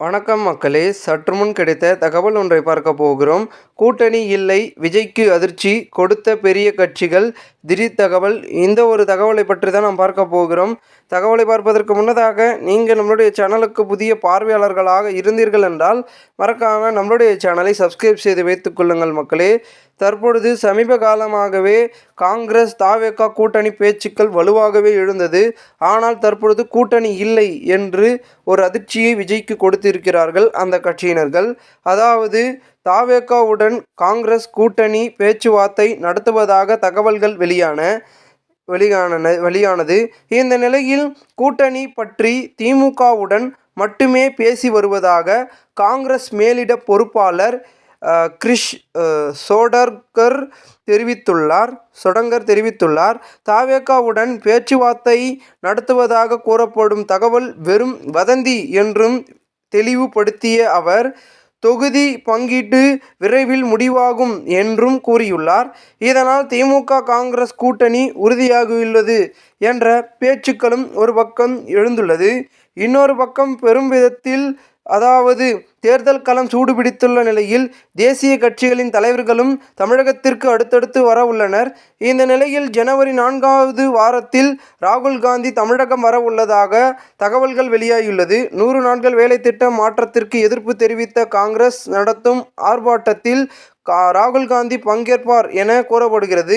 வணக்கம் மக்களே. சற்று முன் கிடைத்த தகவல் ஒன்றை பார்க்க போகிறோம். கூட்டணி இல்லை விஜய்க்கு அதிர்ச்சி கொடுத்த பெரிய கட்சிகள் திடீர் தகவல். இந்த ஒரு தகவலை பற்றி தான் நாம் பார்க்க போகிறோம். தகவலை பார்ப்பதற்கு முன்னதாக நீங்கள் நம்மளுடைய சேனலுக்கு புதிய பார்வையாளர்களாக இருந்தீர்கள் என்றால் மறக்காமல் நம்மளுடைய சேனலை சப்ஸ்கிரைப் செய்து வைத்துக் கொள்ளுங்கள் மக்களே. தற்பொழுது சமீப காலமாகவே காங்கிரஸ் தாவேக்கா கூட்டணி பேச்சுக்கள் வலுவாகவே எழுந்தது. ஆனால் தற்பொழுது கூட்டணி இல்லை என்று ஒரு அதிர்ச்சியை விஜய்க்கு கொடுத்திருக்கிறார்கள் அந்த கட்சியினர்கள். அதாவது தாவேகாவுடன் காங்கிரஸ் கூட்டணி பேச்சுவார்த்தை நடத்துவதாக தகவல்கள் வெளியான வெளியான வெளியானது. இந்த நிலையில் கூட்டணி பற்றி திமுகவுடன் மட்டுமே பேசி வருவதாக காங்கிரஸ் மேலிட பொறுப்பாளர் கிரிஷ் சோடர்கர் தெரிவித்துள்ளார் சொடங்கர் தெரிவித்துள்ளார். தாவேகாவுடன் பேச்சுவார்த்தை நடத்துவதாக கூறப்படும் தகவல் வெறும் வதந்தி என்றும் தெளிவுபடுத்திய அவர் தொகுதி பங்கீட்டு விரைவில் முடிவாகும் என்றும் கூறியுள்ளார். இதனால் திமுக காங்கிரஸ் கூட்டணி உறுதியாகியுள்ளது என்ற பேச்சுக்களும் ஒரு பக்கம் எழுந்துள்ளது. இன்னொரு பக்கம் பெரும் விதத்தில் அதாவது தேர்தல் களம் சூடுபிடித்துள்ள நிலையில் தேசிய கட்சிகளின் தலைவர்களும் தமிழகத்திற்கு அடுத்தடுத்து வர உள்ளனர். இந்த நிலையில் ஜனவரி நான்காவது வாரத்தில் ராகுல் காந்தி தமிழகம் வர உள்ளதாக தகவல்கள் வெளியாகியுள்ளது. நூறு நாட்கள் வேலை திட்டம் மாற்றத்திற்கு எதிர்ப்பு தெரிவித்த காங்கிரஸ் நடத்தும் ஆர்ப்பாட்டத்தில் ராகுல் காந்தி பங்கேற்பார் என கூறப்படுகிறது.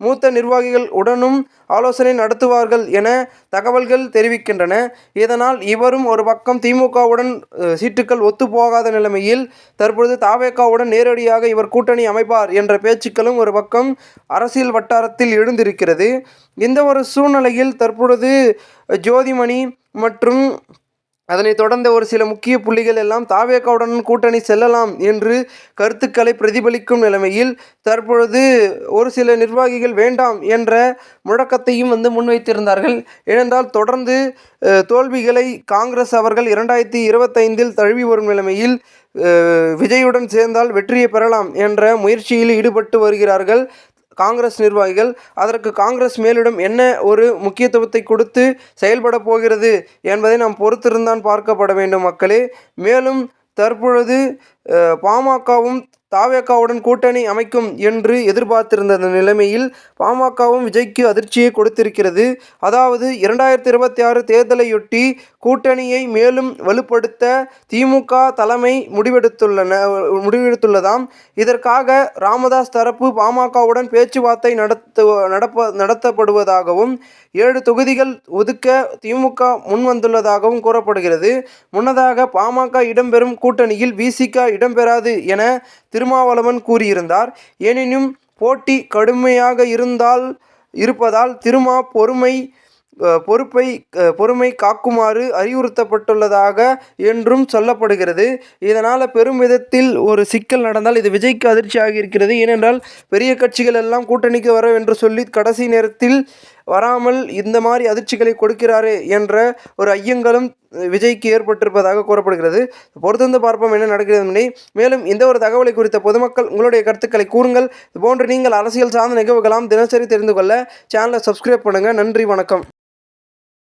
மூத்த நிர்வாகிகள் உடனும் ஆலோசனை நடத்துவார்கள் என தகவல்கள் தெரிவிக்கின்றன. இதனால் இவரும் ஒரு பக்கம் திமுகவுடன் சீட்டுக்கள் போகாத நிலைமையில் தற்பொழுது தாவேக்காவுடன் நேரடியாக இவர் கூட்டணி அமைப்பார் என்ற பேச்சுக்களும் ஒரு பக்கம் அரசியல் வட்டாரத்தில் எழுந்திருக்கிறது. இந்த ஒரு சூழ்நிலையில் தற்பொழுது ஜோதிமணி மற்றும் அதனைத் தொடர்ந்த ஒரு சில முக்கிய புள்ளிகள் எல்லாம் தாவேக்காவுடன் கூட்டணி செல்லலாம் என்று கருத்துக்களை பிரதிபலிக்கும் நிலைமையில் தற்பொழுது ஒரு சில நிர்வாகிகள் வேண்டாம் என்ற முழக்கத்தையும் வந்து முன்வைத்திருந்தார்கள். ஏனென்றால் தொடர்ந்து தோல்விகளை காங்கிரஸ் அவர்கள் இரண்டாயிரத்தி இருபத்தைந்தில் தழுவி வரும் நிலைமையில் விஜயுடன் சேர்ந்தால் வெற்றியை பெறலாம் என்ற முயற்சியில் ஈடுபட்டு வருகிறார்கள். காங்கிரஸ் நிர்வாகிகள் அதற்கு காங்கிரஸ் மேலிடம் என்ன ஒரு முக்கியத்துவத்தை கொடுத்து செயல்பட போகிறது என்பதை நாம் பொறுத்திருந்தான் பார்க்கப்பட வேண்டும் மக்களே. மேலும் தற்பொழுது பாமகவும் தாவேக்காவுடன் கூட்டணி அமைக்கும் என்று எதிர்பார்த்திருந்த நிலைமையில் பாமகவும் விஜய்க்கு அதிர்ச்சியை கொடுத்திருக்கிறது. அதாவது இரண்டாயிரத்தி இருபத்தி ஆறு தேர்தலையொட்டி கூட்டணியை மேலும் வலுப்படுத்த திமுக தலைமை முடிவெடுத்துள்ளன முடிவெடுத்துள்ளதாம். இதற்காக ராமதாஸ் தரப்பு பாமகவுடன் பேச்சுவார்த்தை நடத்து நடப்ப நடத்தப்படுவதாகவும் ஏழு தொகுதிகள் ஒதுக்க திமுக முன்வந்துள்ளதாகவும் கூறப்படுகிறது. முன்னதாக பாமக இடம்பெறும் கூட்டணியில் விசிக இடம்பெறாது என திருமாவளவன் கூறியிருந்தார். எனினும் போட்டி கடுமையாக இருந்தால் இருப்பதால் திருமா பொறுமை பொறுப்பை பொறுமை காக்குமாறு அறிவுறுத்தப்பட்டுள்ளதாக என்றும் சொல்லப்படுகிறது. இதனால் பெரும் விதத்தில் ஒரு சிக்கல் நடந்தால் இது விஜய்க்கு அதிர்ச்சியாக இருக்கிறது. ஏனென்றால் பெரிய கட்சிகள் எல்லாம் கூட்டணிக்கு வர என்று சொல்லி கடைசி நேரத்தில் வராமல் இந்த மாதிரி அதிர்ச்சிகளை கொடுக்கிறாரே என்ற ஒரு ஐயங்களும் விஜய்க்கு ஏற்பட்டிருப்பதாக கூறப்படுகிறது. பொறுத்திருந்து பார்ப்போம் என்ன நடக்கிறது மேலும் இந்த ஒரு தகவலை குறித்த பொதுமக்கள் உங்களுடைய கருத்துக்களை கூறுங்கள். இதுபோன்று நீங்கள் அரசியல் சார்ந்த நிகழ்வுகளாம் தினசரி தெரிந்து கொள்ள சேனலை சப்ஸ்கிரைப் பண்ணுங்கள் நன்றி வணக்கம்.